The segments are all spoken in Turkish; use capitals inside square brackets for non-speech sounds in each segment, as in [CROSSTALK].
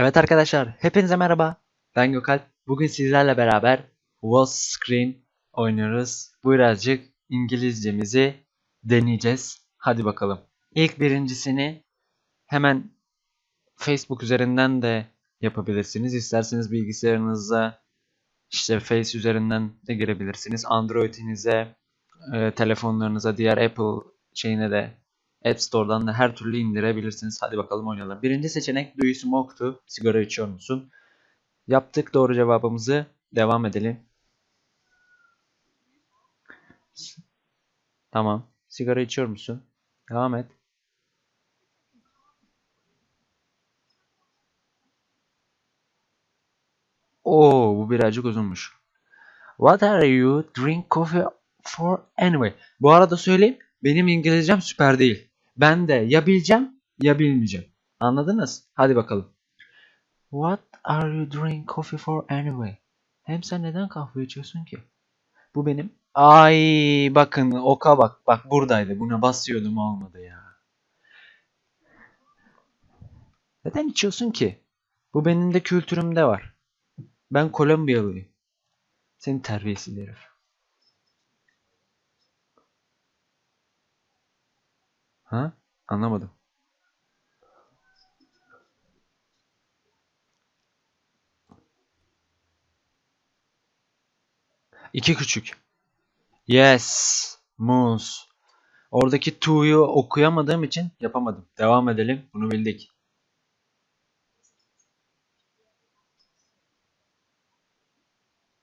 Evet arkadaşlar, hepinize merhaba. Ben Gökalp. Bugün sizlerle beraber Wall Screen oynuyoruz. Birazcık İngilizcemizi deneyeceğiz. Hadi bakalım. İlk birincisini hemen Facebook üzerinden de yapabilirsiniz. İsterseniz bilgisayarınıza işte Face üzerinden de girebilirsiniz. Android'inize, e, telefonlarınıza, diğer Apple şeyine de App Store'dan da her türlü indirebilirsiniz. Hadi bakalım oynayalım. Birinci seçenek Do you smoke to? Sigara içiyor musun? Yaptık doğru cevabımızı. Devam edelim. Tamam. Sigara içiyor musun? Devam et. Oo, bu birazcık uzunmuş. What are you drink coffee for anyway? Bu arada söyleyeyim. Benim İngilizcem süper değil. Ben de ya bileceğim ya bilmeyeceğim. Anladınız? Hadi bakalım. What are you drink coffee for anyway? Hem sen neden kahve içiyorsun ki? Bu benim. Ay bakın oka bak. Bak buradaydı. Buna basıyordum olmadı ya. Neden içiyorsun ki? Bu benim de kültürümde var. Ben Kolombiyalıyım. Seni terbiyesiz herif. Ha? Anlamadım. İki küçük. Yes. Moose. Oradaki to'yu okuyamadığım için yapamadım. Devam edelim. Bunu bildik.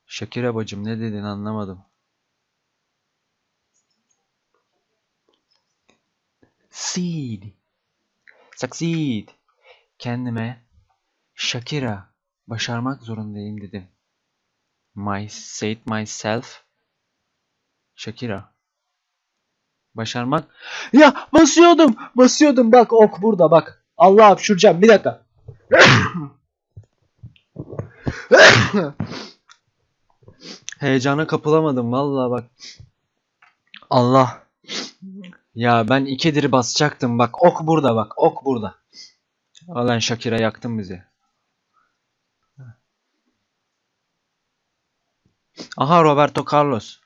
Şakira bacım ne dedin anlamadım. Seed. Succeed. Kendime Shakira başarmak zorundayım dedim. My said myself Shakira. Başarmak. Ya basıyordum. Basıyordum bak ok burada bak. Allah hapşuracağım bir dakika. [COUGHS] Heyecana kapılamadım vallahi bak. Allah. Ya ben ikidir basacaktım bak ok burada bak ok burada. Alan Shakira yaktın bizi. Aha Roberto Carlos.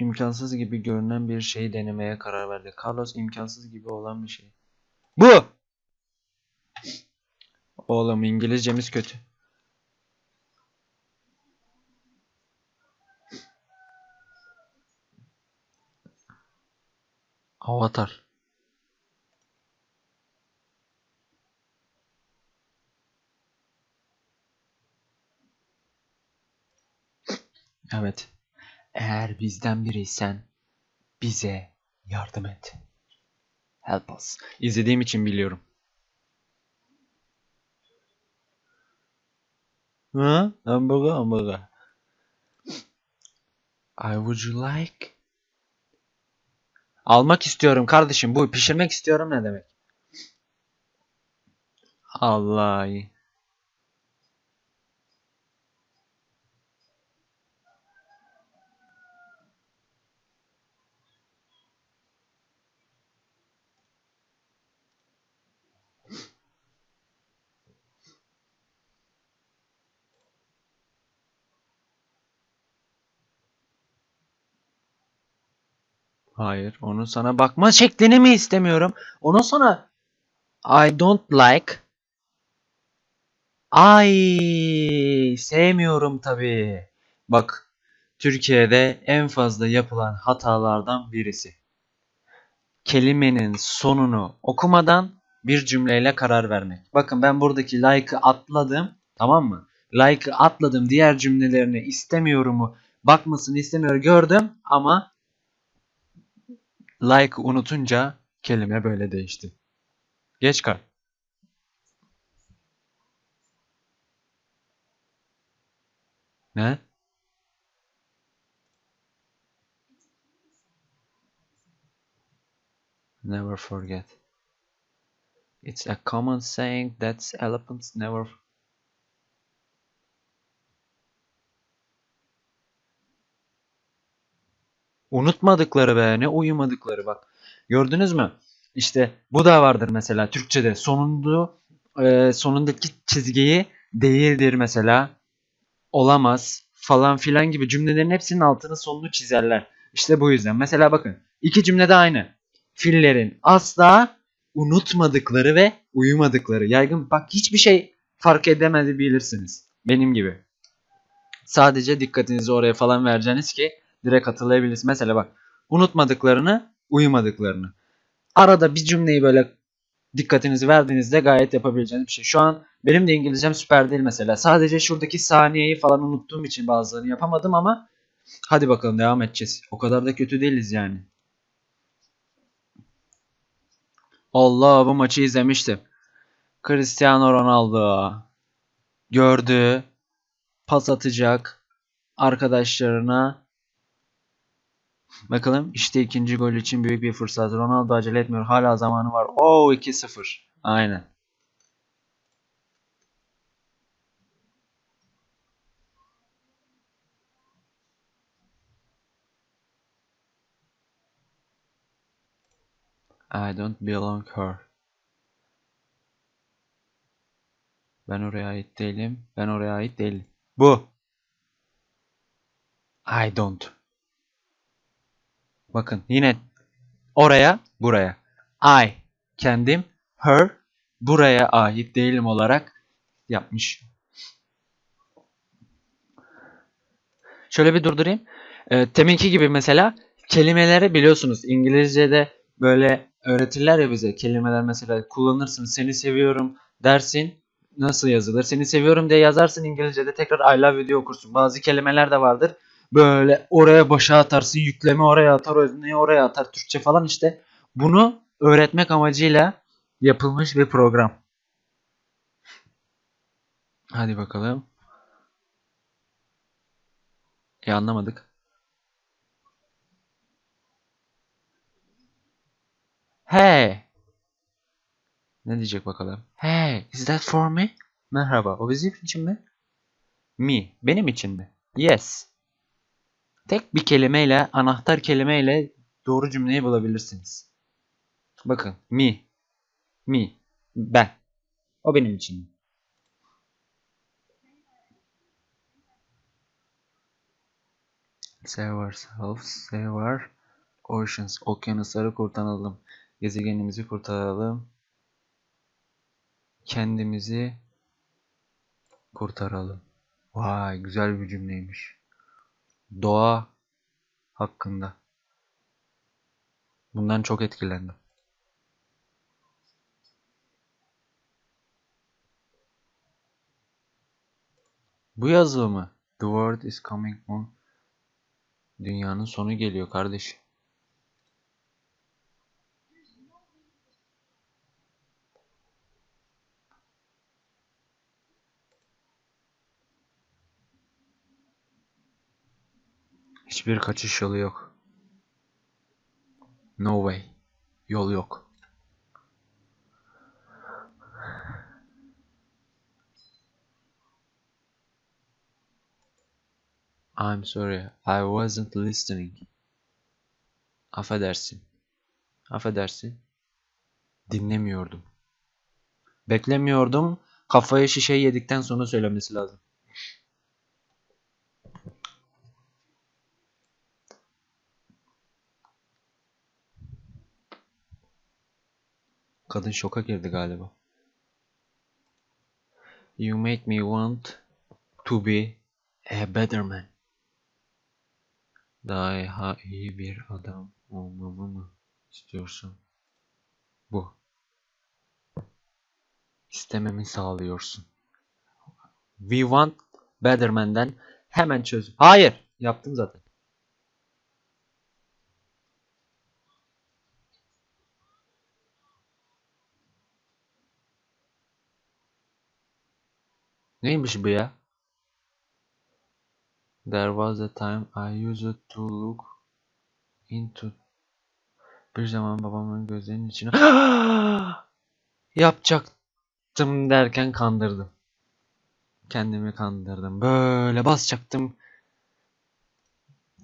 İmkansız gibi görünen bir şeyi denemeye karar verdi. Carlos imkansız gibi olan bir şey. Bu! Oğlum İngilizcemiz kötü. Avatar. Evet. Eğer bizden biriysen bize yardım et. Help us. İzlediğim için biliyorum. Ha? Hamburger, hamburger. I would you like? Almak istiyorum kardeşim. Bu pişirmek istiyorum ne demek? Allah. Hayır, onun sana bakma şeklini mi istemiyorum? Onun sana I don't like Ay sevmiyorum tabii. Bak Türkiye'de en fazla yapılan hatalardan birisi. Kelimenin sonunu okumadan bir cümleyle karar vermek. Bakın ben buradaki like'ı atladım. Tamam mı? Like'ı atladım. Diğer cümlelerini istemiyorumu bakmasını istemiyor gördüm ama like unutunca kelime böyle değişti. Geç kal. Ne? Never forget. It's a common saying that elephants never Unutmadıkları be ne uyumadıkları bak. Gördünüz mü? İşte bu da vardır mesela Türkçe'de. Sonundu e, sonundaki çizgiyi değildir mesela. Olamaz falan filan gibi cümlelerin hepsinin altını sonunu çizerler. İşte bu yüzden. Mesela bakın iki cümlede aynı. Fillerin asla unutmadıkları ve uyumadıkları. Yaygın bak hiçbir şey fark edemedi bilirsiniz. Benim gibi. Sadece dikkatinizi oraya falan vereceğiniz ki direkt hatırlayabilirsiniz. Mesela bak unutmadıklarını, uyumadıklarını. Arada bir cümleyi böyle dikkatinizi verdiğinizde gayet yapabileceğiniz bir şey. Şu an benim de İngilizcem süper değil mesela. Sadece şuradaki saniyeyi falan unuttuğum için bazılarını yapamadım ama hadi bakalım devam edeceğiz. O kadar da kötü değiliz yani. Allah bu maçı izlemiştim. Cristiano Ronaldo gördü. Pas atacak arkadaşlarına. Bakalım işte ikinci gol için büyük bir fırsat. Ronaldo acele etmiyor. Hala zamanı var. Oo 2-0. Aynen. I don't belong her. Ben oraya ait değilim. Ben oraya ait değilim. Bu. I don't. Bakın yine oraya, buraya. I kendim, her buraya ait değilim olarak yapmış. Şöyle bir durdurayım. E, teminki gibi mesela kelimeleri biliyorsunuz İngilizce'de böyle öğretirler ya bize kelimeler mesela kullanırsın seni seviyorum dersin nasıl yazılır seni seviyorum diye yazarsın İngilizce'de tekrar I love you diye okursun bazı kelimeler de vardır böyle oraya başa atarsın yükleme oraya atar özneyi oraya atar Türkçe falan işte bunu öğretmek amacıyla yapılmış bir program. Hadi bakalım. E anlamadık. Hey. Ne diyecek bakalım? Hey, is that for me? Merhaba. O bizim için mi? Me. Benim için mi? Yes. Tek bir kelimeyle, anahtar kelimeyle doğru cümleyi bulabilirsiniz. Bakın. Me. Me. Ben. O benim için. Save ourselves. Save our oceans. Okyanusları kurtaralım. Gezegenimizi kurtaralım. Kendimizi kurtaralım. Vay güzel bir cümleymiş. Doğa hakkında. Bundan çok etkilendim. Bu yazılı mı? The world is coming on. Dünyanın sonu geliyor kardeş. Hiçbir kaçış yolu yok. No way. Yol yok. I'm sorry. I wasn't listening. Affedersin. Affedersin. Dinlemiyordum. Beklemiyordum. Kafaya şişe yedikten sonra söylemesi lazım. Kadın şoka girdi galiba. You make me want to be a better man. Daha iyi bir adam olmamı mı istiyorsun? Bu. İstememi sağlıyorsun. We want better man'den hemen çöz. Hayır. Yaptım zaten. Neymiş bu ya? There was a time I used to look into bir zaman babamın gözlerinin içine [GASPS] yapacaktım derken kandırdım. Kendimi kandırdım. Böyle basacaktım.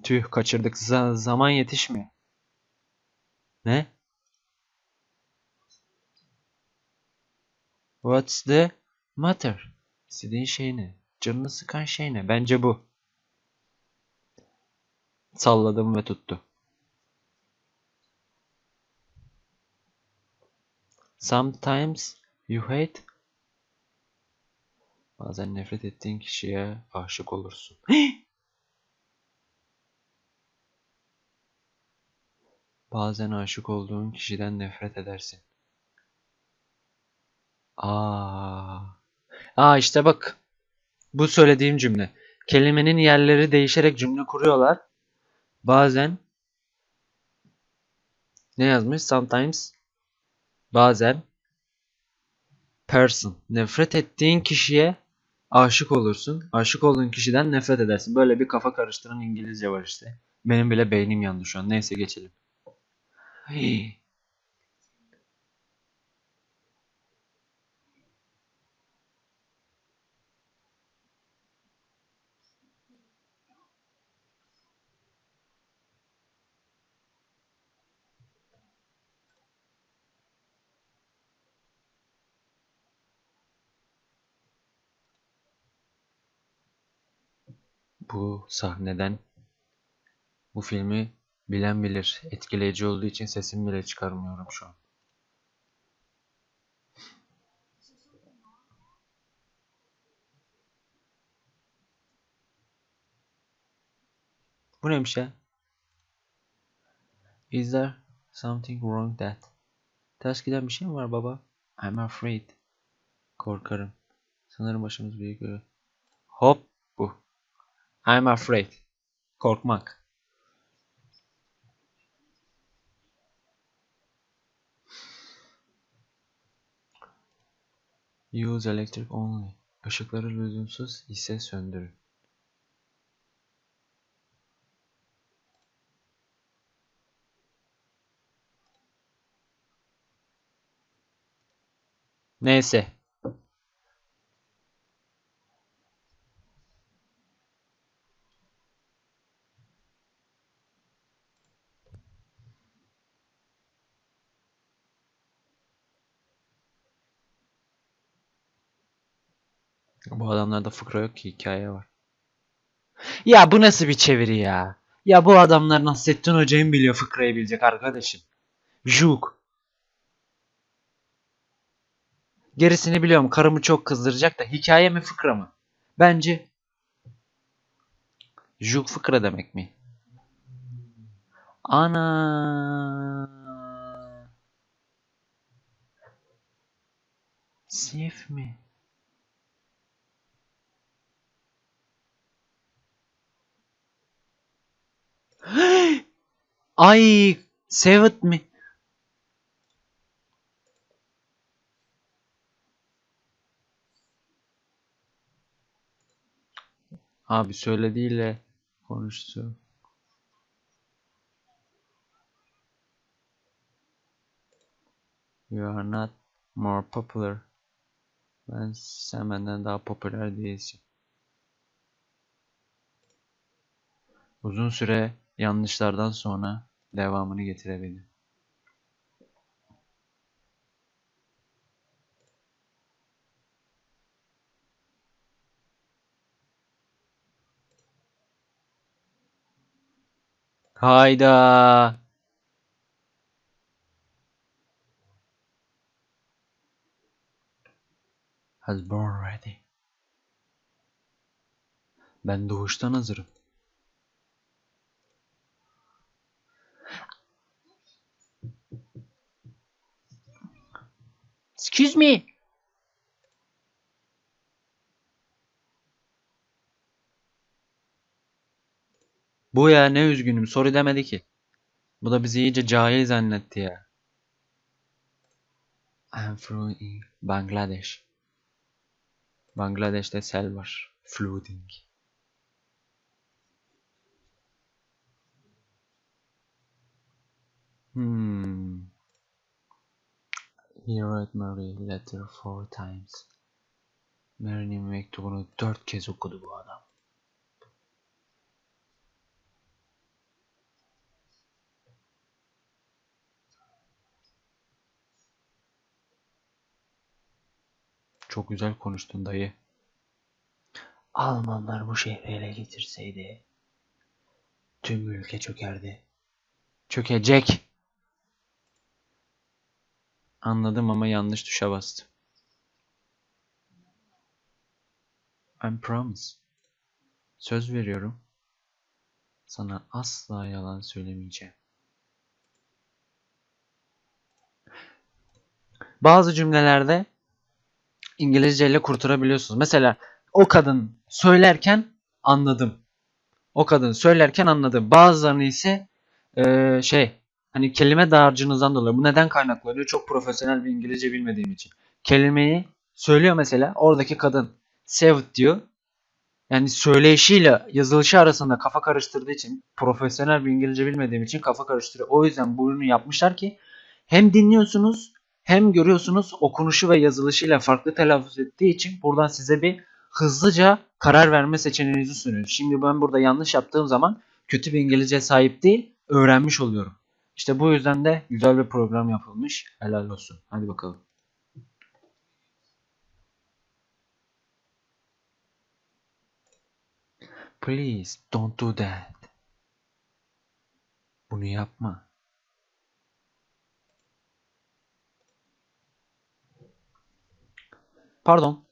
Tüh kaçırdık. Z zaman yetişmiyor. Ne? What's the matter? İstediğin şey ne? Canını sıkan şey ne? Bence bu. Salladım ve tuttu. Sometimes you hate. Bazen nefret ettiğin kişiye aşık olursun. [GASPS] Bazen aşık olduğun kişiden nefret edersin. Aa. Aa işte bak. Bu söylediğim cümle. Kelimenin yerleri değişerek cümle kuruyorlar. Bazen ne yazmış? Sometimes bazen person nefret ettiğin kişiye aşık olursun. Aşık olduğun kişiden nefret edersin. Böyle bir kafa karıştıran İngilizce var işte. Benim bile beynim yandı şu an. Neyse geçelim. Hii. Bu sahneden bu filmi bilen bilir. Etkileyici olduğu için sesimi bile çıkarmıyorum şu an. Bu neymiş ya? Is there something wrong that? Ters giden bir şey mi var baba? I'm afraid. Korkarım. Sanırım başımız büyük. Hop. I'm afraid. Korkmak. Use electric only. Işıkları lüzumsuz ise söndürün. Neyse. Bu adamlarda fıkra yok ki hikaye var. Ya bu nasıl bir çeviri ya? Ya bu adamlar Nasrettin Hoca'yı biliyor fıkrayı bilecek arkadaşım? Juk. Gerisini biliyorum. Karımı çok kızdıracak da hikaye mi fıkra mı? Bence Juk fıkra demek mi? Ana. Sif mi? [GASPS] Ay, Sevet mi? Abi söylediğiyle konuştu. You are not more popular. Ben sen benden daha popüler değilsin. Uzun süre yanlışlardan sonra devamını getirebildim. Hayda. Has born ready. Ben doğuştan hazırım. Excuse me. Bu ya ne üzgünüm. Sorry demedi ki. Bu da bizi iyice cahil zannetti ya. I'm from Bangladesh. Bangladeş'te sel var. Flooding. Hmm. He wrote Mary letter four times. Mary'nin mektubunu dört kez okudu bu adam. Çok güzel konuştun dayı. Almanlar bu şehri ele geçirseydi tüm ülke çökerdi. Çökecek. Anladım ama yanlış tuşa bastım. I promise. Söz veriyorum. Sana asla yalan söylemeyeceğim. Bazı cümlelerde İngilizce ile kurtarabiliyorsunuz. Mesela o kadın söylerken anladım. O kadın söylerken anladım. Bazılarını ise eee, şey hani kelime dağarcığınızdan dolayı. Bu neden kaynaklanıyor? Çok profesyonel bir İngilizce bilmediğim için. Kelimeyi söylüyor mesela. Oradaki kadın saved diyor. Yani söyleyişiyle yazılışı arasında kafa karıştırdığı için profesyonel bir İngilizce bilmediğim için kafa karıştırıyor. O yüzden bu ürünü yapmışlar ki hem dinliyorsunuz hem görüyorsunuz okunuşu ve yazılışıyla farklı telaffuz ettiği için buradan size bir hızlıca karar verme seçeneğinizi sunuyor. Şimdi ben burada yanlış yaptığım zaman kötü bir İngilizce sahip değil, öğrenmiş oluyorum. İşte bu yüzden de güzel bir program yapılmış. Helal olsun. Hadi bakalım. Please don't do that. Bunu yapma. Pardon.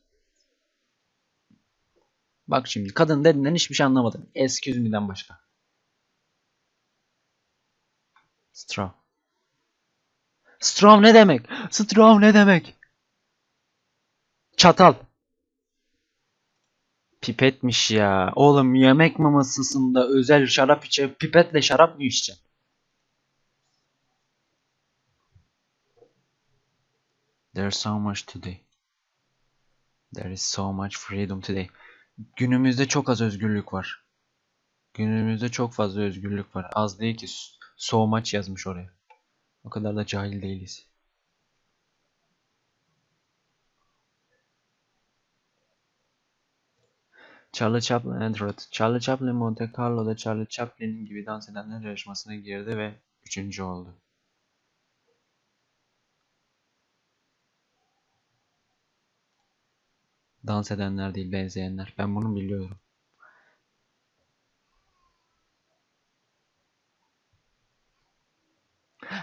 Bak şimdi kadın dediğinden hiçbir şey anlamadım. Excuse me'den başka. Straw. Straw ne demek? Straw ne demek? Çatal. Pipetmiş ya. Oğlum yemek mamasında özel şarap içe pipetle şarap mı içeceksin? There's so much today. There is so much freedom today. Günümüzde çok az özgürlük var. Günümüzde çok fazla özgürlük var. Az değil ki so much yazmış oraya. O kadar da cahil değiliz. Charlie Chaplin Android. Charlie Chaplin Monte Carlo'da Charlie Chaplin gibi dans edenler yarışmasına girdi ve üçüncü oldu. Dans edenler değil benzeyenler. Ben bunu biliyorum.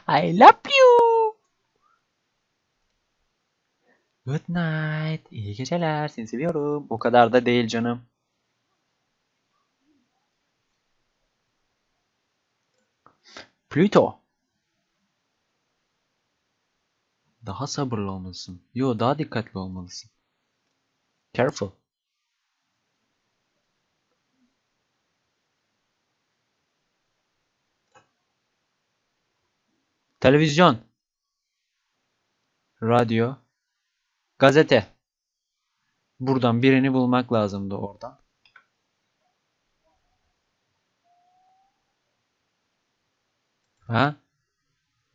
I love you. Good night. İyi geceler. Seni seviyorum. O kadar da değil canım. Pluto. Daha sabırlı olmalısın. Yo daha dikkatli olmalısın. Careful. Televizyon. Radyo. Gazete. Buradan birini bulmak lazımdı oradan. Ha?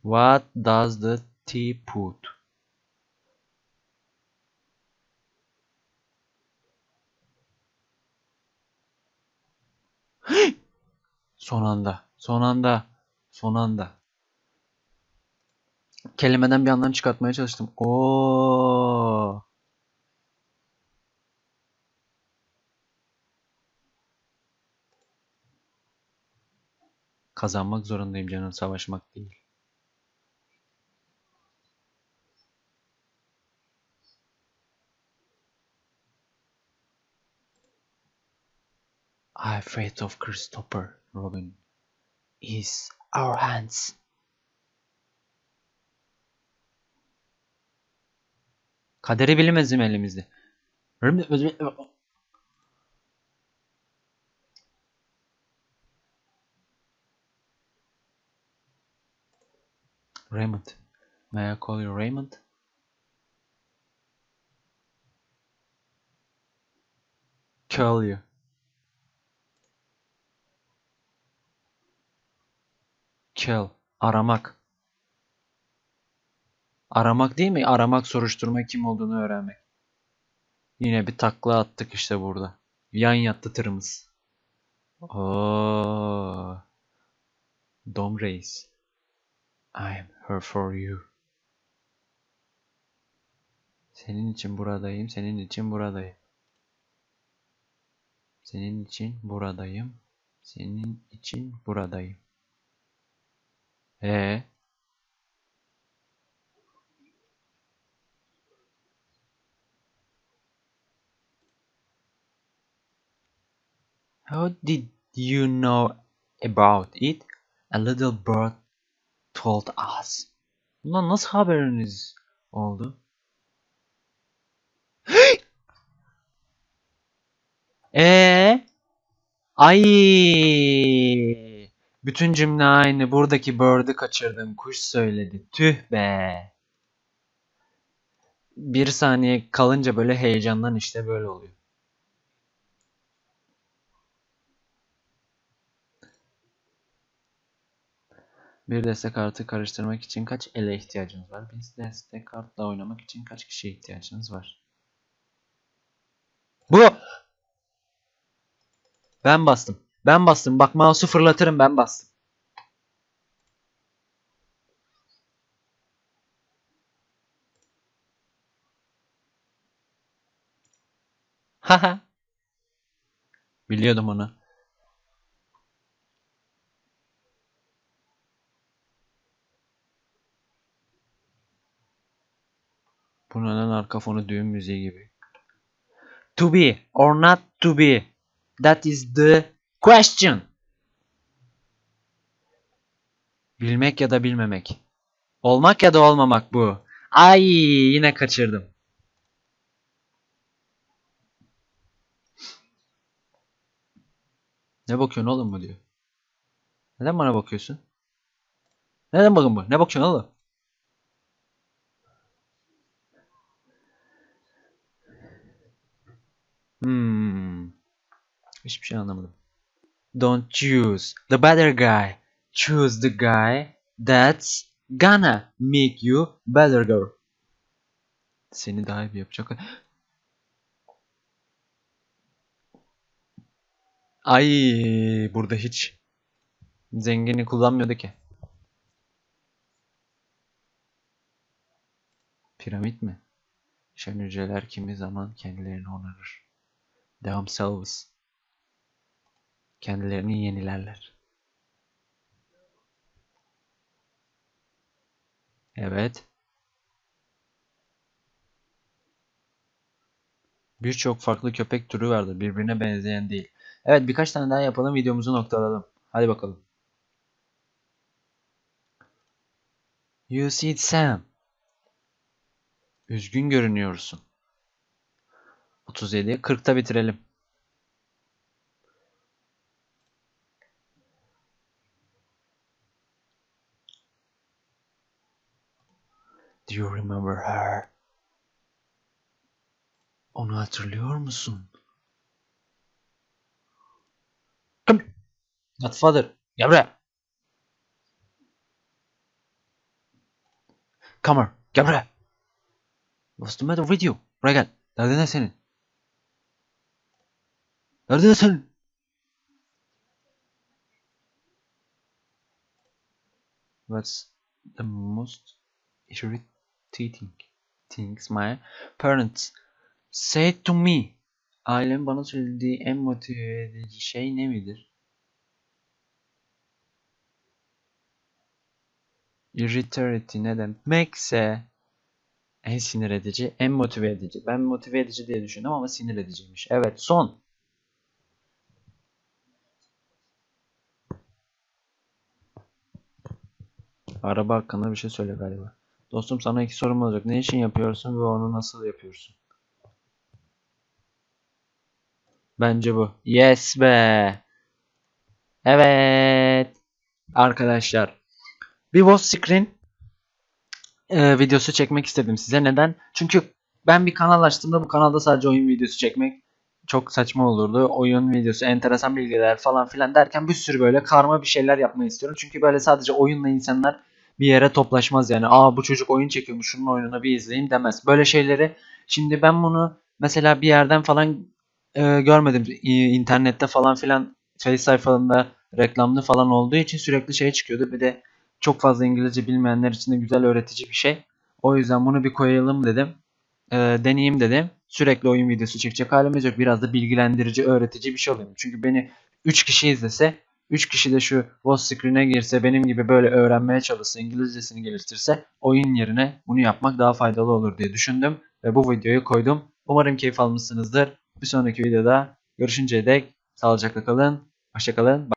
What does the tea put? [GASPS] Son anda. Son anda. Son anda. Kelimeden bir anlam çıkartmaya çalıştım. Oo. Kazanmak zorundayım canım, savaşmak değil. I fate of Christopher Robin is our hands. Kaderi bilemezim elimizde. Raymond. May I call you Raymond? Call you. Kill. Aramak. Aramak değil mi? Aramak, soruşturma kim olduğunu öğrenmek. Yine bir takla attık işte burada. Yan yattı tırımız. Oo. Dom Reis. I'm here for you. Senin için buradayım, senin için buradayım. Senin için buradayım. Senin için buradayım. Ee, how did you know about it? A little bird told us. Bundan nasıl haberiniz oldu? Ee? [GASPS] Ay! Bütün cümle aynı. Buradaki bird'ü kaçırdım. Kuş söyledi. Tüh be. Bir saniye kalınca böyle heyecandan işte böyle oluyor. Bir destek kartı karıştırmak için kaç ele ihtiyacınız var? Bir destek kartla oynamak için kaç kişiye ihtiyacınız var? Bu! Ben bastım. Ben bastım. Bak mouse'u fırlatırım ben bastım. Haha. Biliyordum onu. Bu neden arka fonu düğün müziği gibi? To be or not to be. That is the question. Bilmek ya da bilmemek. Olmak ya da olmamak bu. Ay yine kaçırdım. Ne bakıyorsun oğlum bu diyor. Neden bana bakıyorsun? Neden bakın bu? Ne bakıyorsun oğlum? Hiçbir şey anlamadım. Don't choose the better guy. Choose the guy that's gonna make you better girl. Seni daha iyi yapacak. Ay burada hiç zengini kullanmıyordu ki. Piramit mi? Şen hücreler kimi zaman kendilerini onarır. Themselves. Kendilerini yenilerler. Evet. Birçok farklı köpek türü vardır. Birbirine benzeyen değil. Evet birkaç tane daha yapalım. Videomuzu noktalayalım. Hadi bakalım. You see Sam. Üzgün görünüyorsun. 37. 40'ta bitirelim. Remember her? Onu hatırlıyor musun? Come. Godfather. Gel buraya. Come here. Gel buraya. What's the matter with you? Buraya gel. Derdin ne senin? Derdin ne senin? What's the most irritating things my parents said to me? Ailem bana söylediği en motive edici şey ne midir? Irritability ne demekse en sinir edici, en motive edici. Ben motive edici diye düşündüm ama sinir ediciymiş. Evet son. Araba hakkında bir şey söyle galiba. Dostum sana iki sorum olacak. Ne işin yapıyorsun ve onu nasıl yapıyorsun? Bence bu. Yes be. Evet. Arkadaşlar. Bir watch screen e, videosu çekmek istedim size. Neden? Çünkü ben bir kanal açtığımda bu kanalda sadece oyun videosu çekmek çok saçma olurdu. Oyun videosu, enteresan bilgiler falan filan derken bir sürü böyle karma bir şeyler yapmayı istiyorum. Çünkü böyle sadece oyunla insanlar bir yere toplaşmaz yani. Aa bu çocuk oyun çekiyormuş şunun oyununu bir izleyeyim demez. Böyle şeyleri şimdi ben bunu mesela bir yerden falan e, görmedim. İ- internette falan filan Face sayfalarında reklamlı falan olduğu için sürekli şey çıkıyordu. Bir de çok fazla İngilizce bilmeyenler için de güzel öğretici bir şey. O yüzden bunu bir koyalım dedim. e, deneyeyim dedim. Sürekli oyun videosu çekecek halimiz yok. Biraz da bilgilendirici, öğretici bir şey olayım. Çünkü beni 3 kişi izlese, 3 kişi de şu voice screen'e girse, benim gibi böyle öğrenmeye çalışsa, İngilizcesini geliştirse oyun yerine bunu yapmak daha faydalı olur diye düşündüm ve bu videoyu koydum. Umarım keyif almışsınızdır. Bir sonraki videoda görüşünceye dek sağlıcakla kalın. Hoşçakalın.